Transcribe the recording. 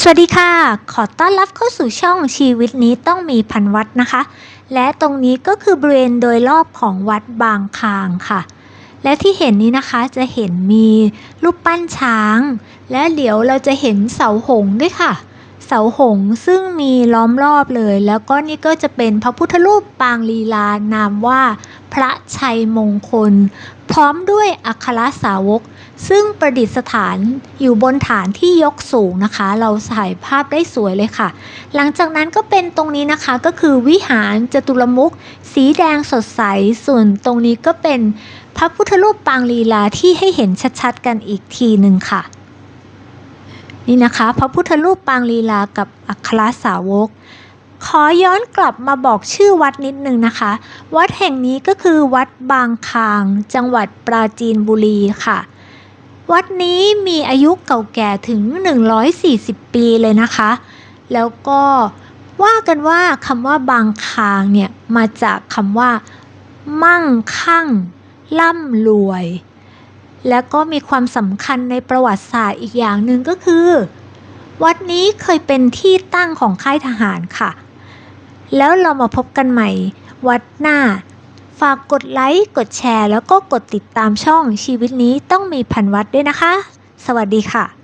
สวัสดีค่ะ ขอต้อนรับเข้าสู่ช่องชีวิตนี้ต้องมีพันวัดนะคะ และตรงนี้ก็คือบริเวณโดยรอบของวัดบางคางค่ะ และที่เห็นนี้นะคะจะเห็นมีรูปปั้นช้าง และเดี๋ยวเราจะเห็นเสาหงส์ด้วยค่ะ เสาหงส์ซึ่งมีล้อมรอบเลย แล้วก็นี่ก็จะเป็นพระพุทธรูปปางลีลานามว่า พระชัยมงคล พร้อมด้วยอัครสาวก ซึ่งประดิษฐานอยู่บนฐานที่ยกสูงนะคะ เราถ่ายภาพได้สวยเลยค่ะ หลังจากนั้นก็เป็นตรงนี้นะคะก็คือวิหารจตุรมุขสีแดงสดใสส่วนตรงนี้ก็เป็นพระพุทธรูปปางลีลาที่ให้เห็นชัดๆกันอีกทีหนึ่งค่ะนี่นะคะ พระพุทธรูปปางลีลากับอัครสาวก ขอย้อนกลับมาบอกชื่อวัดนิดนึงนะคะ วัดแห่งนี้ก็คือวัดบางคาง จังหวัดปราจีนบุรีค่ะ วัดนี้มีอายุเก่าแก่ถึง 140 ปีเลยนะคะ แล้วก็ว่ากันว่าคำว่าบางคางเนี่ยมาจากคำว่า มั่งคั่งร่ำรวย แล้วก็มีความสำคัญในประวัติศาสตร์อีกอย่างหนึ่งก็คือ วัดนี้เคยเป็นที่ตั้งของค่ายทหารค่ะ แล้วเรามาพบกันใหม่ วัดหน้า ฝากกดไลค์ กดแชร์ แล้วก็กดติดตามช่องชีวิตนี้ต้องมีพันวัดด้วยนะคะ สวัสดีค่ะ